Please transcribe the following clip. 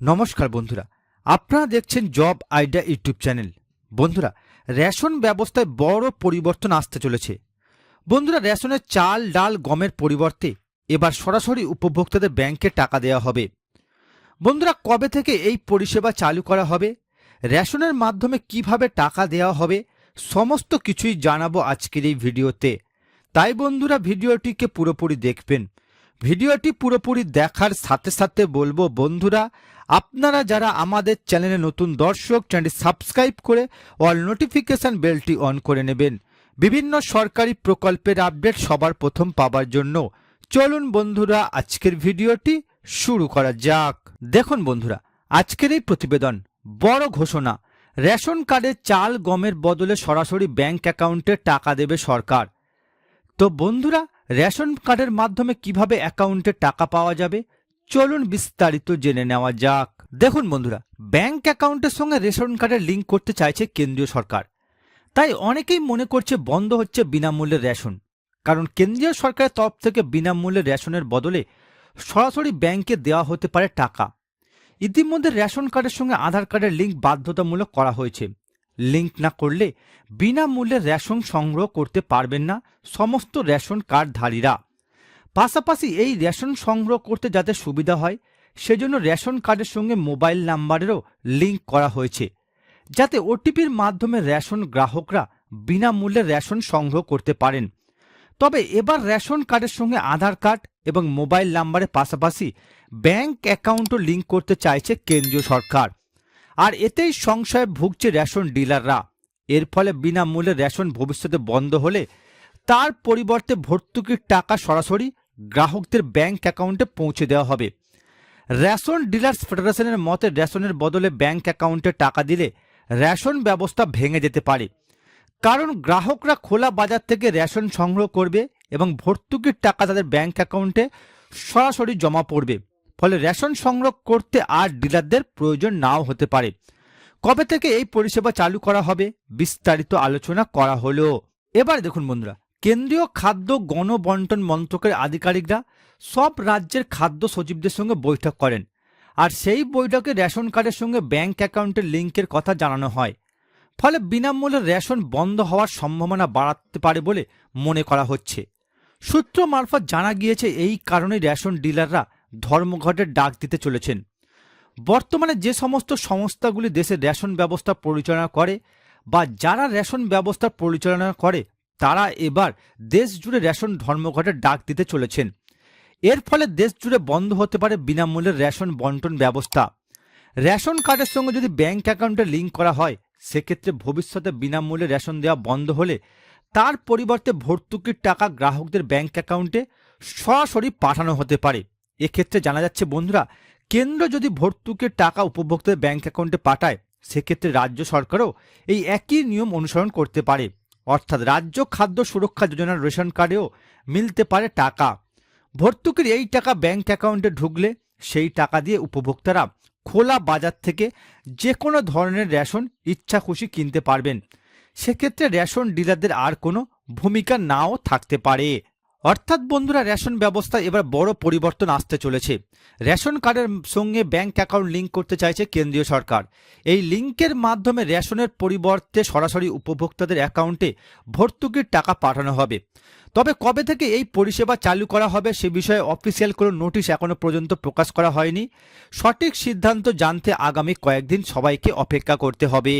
নমস্কার বন্ধুরা। আপনারা দেখছেন জব আইডিয়া ইউটিউব চ্যানেল। বন্ধুরা, রেশন ব্যবস্থায় বড় পরিবর্তন আসতে চলেছে। বন্ধুরা, রেশনের চাল, ডাল, গমের পরিবর্তে এবার সরাসরি উপভোক্তাদের ব্যাংকে টাকা দেওয়া হবে। বন্ধুরা, কবে থেকে এই পরিষেবা চালু করা হবে? রেশনের মাধ্যমে কীভাবে টাকা দেওয়া হবে? সমস্ত কিছুই জানাব আজকের এই ভিডিওতে। তাই বন্ধুরা, ভিডিওটিকে পুরোপুরি দেখবেন। ভিডিওটি পুরোপুরি দেখার সাথে সাথে বলব, বন্ধুরা আপনারা যারা আমাদের চ্যানেলে নতুন দর্শক, চ্যানেলটি সাবস্ক্রাইব করে অল নোটিফিকেশন বেলটি অন করে নেবেন। বিভিন্ন সরকারি প্রকল্পের আপডেট সবার প্রথম পাবার জন্য চলুন বন্ধুরা, আজকের ভিডিওটি শুরু করা যাক। দেখুন বন্ধুরা, আজকের এই প্রতিবেদন, বড় ঘোষণা, রেশন কার্ডে চাল গমের বদলে সরাসরি ব্যাংক অ্যাকাউন্টে টাকা দেবে সরকার। তো বন্ধুরা, রেশন কার্ডের মাধ্যমে কীভাবে অ্যাকাউন্টে টাকা পাওয়া যাবে? চলুন বিস্তারিত জেনে নেওয়া যাক। দেখুন বন্ধুরা, ব্যাংক অ্যাকাউন্টের সঙ্গে রেশন কার্ডের লিঙ্ক করতে চাইছে কেন্দ্রীয় সরকার। তাই অনেকেই মনে করছে বন্ধ হচ্ছে বিনামূল্যে রেশন। কারণ কেন্দ্রীয় সরকারের তরফ থেকে বিনামূল্যে রেশনের বদলে সরাসরি ব্যাংকে দেওয়া হতে পারে টাকা। ইতিমধ্যে রেশন কার্ডের সঙ্গে আধার কার্ডের লিঙ্ক বাধ্যতামূলক করা হয়েছে। লিঙ্ক না করলে বিনামূল্যে রেশন সংগ্রহ করতে পারবেন না সমস্ত রেশন কার্ডধারীরা। পাশাপাশি এই রেশন সংগ্রহ করতে যাতে সুবিধা হয়, সেজন্য রেশন কার্ডের সঙ্গে মোবাইল নাম্বারেরও লিঙ্ক করা হয়েছে, যাতে ওটিপির মাধ্যমে রেশন গ্রাহকরা বিনামূল্যে রেশন সংগ্রহ করতে পারেন। তবে এবার রেশন কার্ডের সঙ্গে আধার কার্ড এবং মোবাইল নাম্বারের পাশাপাশি ব্যাংক অ্যাকাউন্টও লিঙ্ক করতে চাইছে কেন্দ্রীয় সরকার। আর এতেই সংশয়ে ভুগছে রেশন ডিলাররা। এর ফলে বিনামূল্যে রেশন ভবিষ্যতে বন্ধ হলে তার পরিবর্তে ভর্তুকির টাকা সরাসরি গ্রাহকদের ব্যাংক অ্যাকাউন্টে পৌঁছে দেওয়া হবে। রেশন ডিলার্স ফেডারেশনের মতে রেশনের বদলে ব্যাংক অ্যাকাউন্টে টাকা দিলে রেশন ব্যবস্থা ভেঙে যেতে পারে। কারণ গ্রাহকরা খোলা বাজার থেকে রেশন সংগ্রহ করবে এবং ভর্তুকির টাকা তাদের ব্যাংক অ্যাকাউন্টে সরাসরি জমা পড়বে। ফলে রেশন সংগ্রহ করতে আর ডিলারদের প্রয়োজন নাও হতে পারে। কবে থেকে এই পরিষেবা চালু করা হবে বিস্তারিত আলোচনা করা হলো। এবার দেখুন বন্ধুরা কেন্দ্রীয় খাদ্য গণবন্টন মন্ত্রকের আধিকারিকরা সব রাজ্যের খাদ্য সচিবদের সঙ্গে বৈঠক করেন। আর সেই বৈঠকে রেশন কার্ডের সঙ্গে ব্যাংক অ্যাকাউন্টের লিঙ্কের কথা জানানো হয়। ফলে বিনামূল্যে রেশন বন্ধ হওয়ার সম্ভাবনা বাড়াতে পারে বলে মনে করা হচ্ছে। সূত্র মারফত জানা গিয়েছে, এই কারণে রেশন ডিলাররা ধর্মঘটের ডাক দিতে চলেছেন। বর্তমানে যে সমস্ত সংস্থাগুলি দেশে রেশন ব্যবস্থা পরিচালনা করে বা যারা রেশন ব্যবস্থা পরিচালনা করে তারা এবার দেশ জুড়ে রেশন ধর্মঘটের ডাক দিতে চলেছেন। এর ফলে দেশ জুড়ে বন্ধ হতে পারে বিনামূল্যে রেশন বন্টন ব্যবস্থা। রেশন কার্ডের সঙ্গে যদি ব্যাংক অ্যাকাউন্টে লিঙ্ক করা হয়, সেক্ষেত্রে ভবিষ্যতে বিনামূল্যে রেশন দেওয়া বন্ধ হলে তার পরিবর্তে ভর্তুকির টাকা গ্রাহকদের ব্যাংক অ্যাকাউন্টে সরাসরি পাঠানো হতে পারে। এক্ষেত্রে জানা যাচ্ছে, বন্ধুরা, কেন্দ্র যদি ভর্তুকির টাকা উপভোক্তাদের ব্যাংক অ্যাকাউন্টে পাঠায়, সেক্ষেত্রে রাজ্য সরকারও এই একই নিয়ম অনুসরণ করতে পারে। অর্থাৎ রাজ্য খাদ্য সুরক্ষা যোজনার রেশন কার্ডেও মিলতে পারে টাকা। ভর্তুকির এই টাকা ব্যাংক অ্যাকাউন্টে ঢুকলে সেই টাকা দিয়ে উপভোক্তারা খোলা বাজার থেকে যে কোনো ধরনের রেশন ইচ্ছা খুশি কিনতে পারবেন। সেক্ষেত্রে রেশন ডিলারদের আর কোনো ভূমিকা নাও থাকতে পারে। অর্থাৎ বন্ধুরা, রেশন ব্যবস্থা এবার বড় পরিবর্তন আসতে চলেছে। রেশন কার্ডের সঙ্গে ব্যাংক অ্যাকাউন্ট লিঙ্ক করতে চাইছে কেন্দ্রীয় সরকার। এই লিঙ্কের মাধ্যমে রেশনের পরিবর্তে সরাসরি উপভোক্তাদের অ্যাকাউন্টে ভর্তুকির টাকা পাঠানো হবে। তবে কবে থেকে এই পরিষেবা চালু করা হবে সে বিষয়ে অফিসিয়াল কোনো নোটিশ এখনও পর্যন্ত প্রকাশ করা হয়নি। সঠিক সিদ্ধান্ত জানতে আগামী কয়েকদিন সবাইকে অপেক্ষা করতে হবে।